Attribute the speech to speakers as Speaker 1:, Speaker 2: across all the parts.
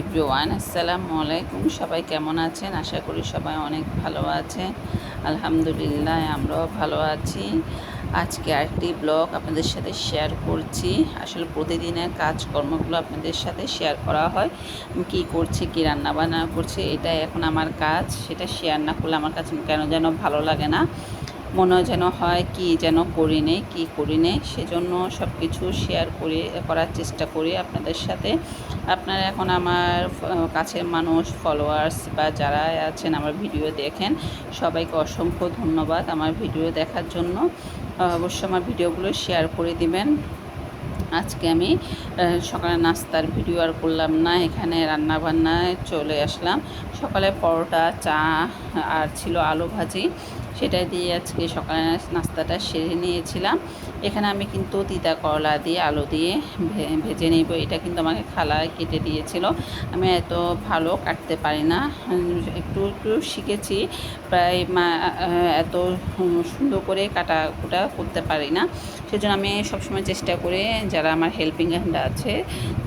Speaker 1: Everyone, আসসালামু আলাইকুম। সবাই কেমন আছেন? আশা করি সবাই অনেক ভালো আছেন। আলহামদুলিল্লাহ, আমরাও ভালো আছি। আজকে আরেকটি ব্লগ আপনাদের সাথে শেয়ার করছি। আসলে প্রতিদিনের কাজকর্মগুলো আপনাদের সাথে শেয়ার করা হয়। কী করছি, কী রান্নাবান্না করছি এটা এখন আমার কাজ। সেটা শেয়ার না করলে আমার কাছে কেন যেন ভালো লাগে না। মনে যেন হয় কি যেন করি নেই, কী করি নেই, সেজন্য সব কিছু শেয়ার করে, করার চেষ্টা করি আপনাদের সাথে। আপনারা এখন আমার কাছের মানুষ ফলোয়ার্স বা যারা আছেন আমার ভিডিও দেখেন, সবাইকে অসংখ্য ধন্যবাদ আমার ভিডিও দেখার জন্য। অবশ্যই আমার ভিডিওগুলো শেয়ার করে দিবেন। আজকে আমি সকালে নাস্তার ভিডিও আর করলাম না, এখানে রান্না বান্নায় চলে আসলাম। সকালে পরোটা, চা, আর ছিল আলু ভাজি। সেটা দিয়ে আজকে সকালে নাস্তাটা সেরে নিয়েছিলাম। এখানে আমি কিন্তু তিতা করলা দিয়ে আলু দিয়ে ভেজে নেব। এটা কিন্তু আমাকে খালা কেটে দিয়েছিল। আমি এত ভালো কাটতে পারি না। একটু একটু শিখেছি। প্রায় মা এত সুন্দর করে কাটা কুটা করতে পারি না। সেজন্য আমি সবসময় চেষ্টা করে যারা আমার হেল্পিং হ্যান্ড আছে,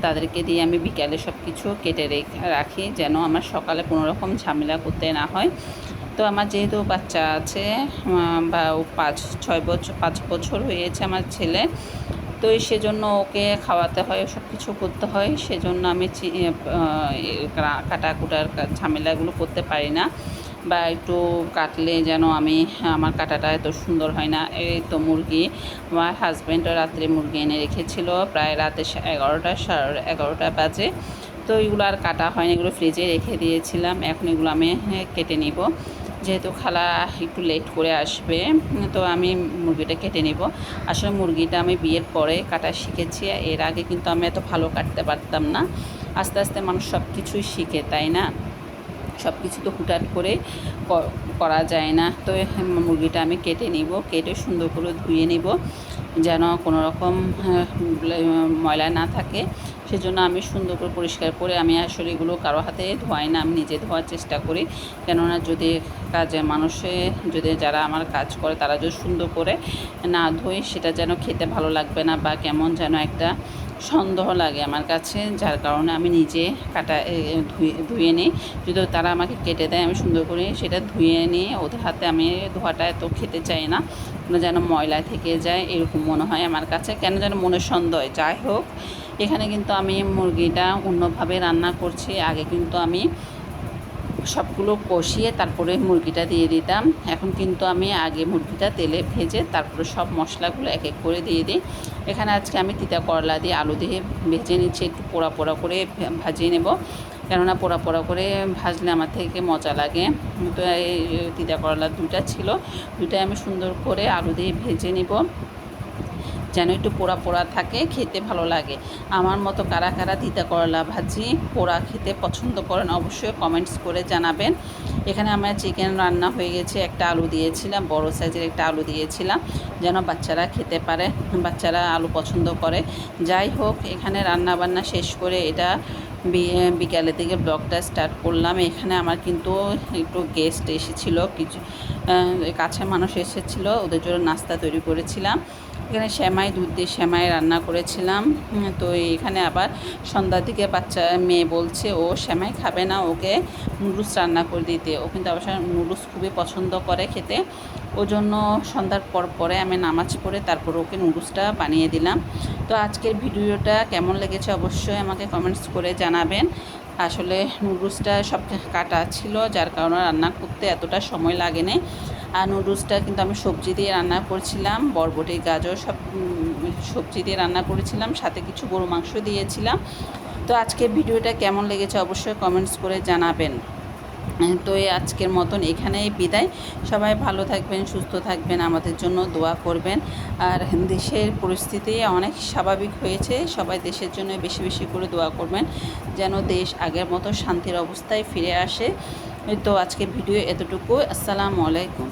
Speaker 1: তাদেরকে দিয়ে আমি বিকালে সব কিছু কেটে রাখি যেন আমার সকালে কোনো রকম ঝামেলা করতে না হয়। তো আমার যেহেতু বাচ্চা আছে বা ও পাঁচ, ছয় বছর পাঁচ বছর হয়েছে আমার ছেলে, তো সেজন্য ওকে খাওয়াতে হয় সব কিছু করতে হয়, সেজন্য আমি কাটা কুটার ঝামেলাগুলো করতে পারি না, বা একটু কাটলে যেন আমি, আমার কাটাটা এত সুন্দর হয় না। এই তো মুরগি, আমার হাজব্যান্ডও রাত্রে মুরগি এনে রেখেছিল, প্রায় রাতে এগারোটা সাড়ে এগারোটা বাজে, তো এগুলো আর কাটা হয়নি, এগুলো ফ্রিজে রেখে দিয়েছিলাম, এখন এগুলো আমি কেটে নিব। যেহেতু খালা একটু লেট করে আসবে, তো আমি মুরগিটা কেটে নেব। আসলে মুরগিটা আমি বিয়ের পরে কাটা শিখেছি, এর আগে কিন্তু আমি এত ভালো কাটতে পারতাম না। আস্তে আস্তে মানুষ সব কিছুই শিখে, তাই না? সব কিছু তো হুটাট করে করা যায় না। তো মুরগিটা আমি কেটে নিব, কেটে সুন্দর করে ধুয়ে নিব, যেন কোনো রকম ময়লা না থাকে। সেজন্য আমি সুন্দর করে পরিষ্কার করে আমি আসলে এগুলো কারও হাতে ধোয়াই না, আমি নিজে ধোয়ার চেষ্টা করি। কেননা যদি কাজে মানুষে, যদি যারা আমার কাজ করে তারা যদি সুন্দর করে না ধোয়, সেটা যেন খেতে ভালো লাগবে না বা কেমন যেন একটা সন্দেহ লাগে আমার কাছে, যার কারণে আমি নিজে কাটা ধুয়ে ধুয়ে নিই। যদি তারা আমাকে কেটে দেয়, আমি সুন্দর করে সেটা ধুয়ে নিয়ে ওদের হাতে আমি ধোয়াটা এত খেতে চাই না। যেন ময়লা থেকে যায়, এরকম মনে হয় আমার কাছে। কেন যেন মনে সন্দেহ যাই হোক এখানে কিন্তু আমি মুরগিটা অন্যভাবে রান্না করছি। আগে কিন্তু আমি সবগুলো কষিয়ে তারপরে মুরগিটা দিয়ে দিতাম। এখন কিন্তু আমি আগে মুরগিটা তেলে ভেজে তারপরে সব মশলাগুলো এক এক করে দিয়ে দিই। এখানে আজকে আমি তিতা করলা দিয়ে আলু দিয়ে ভেজে নিচ্ছি। একটু পোড়া পোড়া করে ভাজিয়ে নেব। কেননা পোড়া পোড়া করে ভাজলে আমার থেকে মজা লাগে। তো এই তিতা করলা দুটা ছিল। দুটাই আমি সুন্দর করে আলু দিয়ে ভেজে নিব। যেন একটু পোড়া পোড়া থাকে, খেতে ভালো লাগে। আমার মতো কারা কারা তিতা করলা ভাজি পোড়া খেতে পছন্দ করেন অবশ্যই কমেন্টস করে জানাবেন। এখানে আমার চিকেন রান্না হয়ে গেছে, একটা আলু দিয়েছিলাম, বড় সাইজের একটা আলু দিয়েছিলাম, যেন বাচ্চারা খেতে পারে, বাচ্চারা আলু পছন্দ করে। যাই হোক, এখানে রান্না বান্না শেষ করে এটা বিকালের দিকে ব্লগটা স্টার্ট করলাম। এখানে আমার কিন্তু একটু গেস্ট এসেছিল, কিছু কাছের মানুষ এসেছিল, ওদের জন্য নাস্তা তৈরি করেছিলাম। এখানে শ্যামাই, দুধ দিয়ে শ্যামাই রান্না করেছিলাম। তো এখানে আবার সন্ধ্যার দিকে বাচ্চা, মেয়ে বলছে, ও শ্যামাই খাবে না, ওকে নুডলস রান্না করে দিতে। ও কিন্তু আবার নুডলস খুবই পছন্দ করে খেতে। ও জন্য সন্ধ্যার পর পরে আমি নামাজ পড়ে তারপর ওকে নুডলসটা বানিয়ে দিলাম। তো আজকের ভিডিওটা কেমন লেগেছে অবশ্যই আমাকে কমেন্টস করে জানাবেন। আসলে নুডলসটা সব কাটা ছিল, যার কারণে রান্না করতে এতটা সময় লাগে না আর নুডলসটা কিন্তু আমি সবজি দিয়ে রান্না করেছিলাম, বরবটি, গাজর, সব সবজি দিয়ে রান্না করেছিলাম, সাথে কিছু গরু মাংস দিয়েছিলাম। তো আজকের ভিডিওটা কেমন লেগেছে অবশ্যই কমেন্টস করে জানাবেন। তো এই আজকের মতন এখানেই বিদায়। সবাই ভালো থাকবেন, সুস্থ থাকবেন, আমাদের জন্য দোয়া করবেন। আর দেশের পরিস্থিতি অনেক স্বাভাবিক হয়েছে, সবাই দেশের জন্য বেশি বেশি করে দোয়া করবেন, যেন দেশ আগের মতো শান্তির অবস্থায় ফিরে আসে। তো আজকের ভিডিও এতটুকু। আসসালামু আলাইকুম।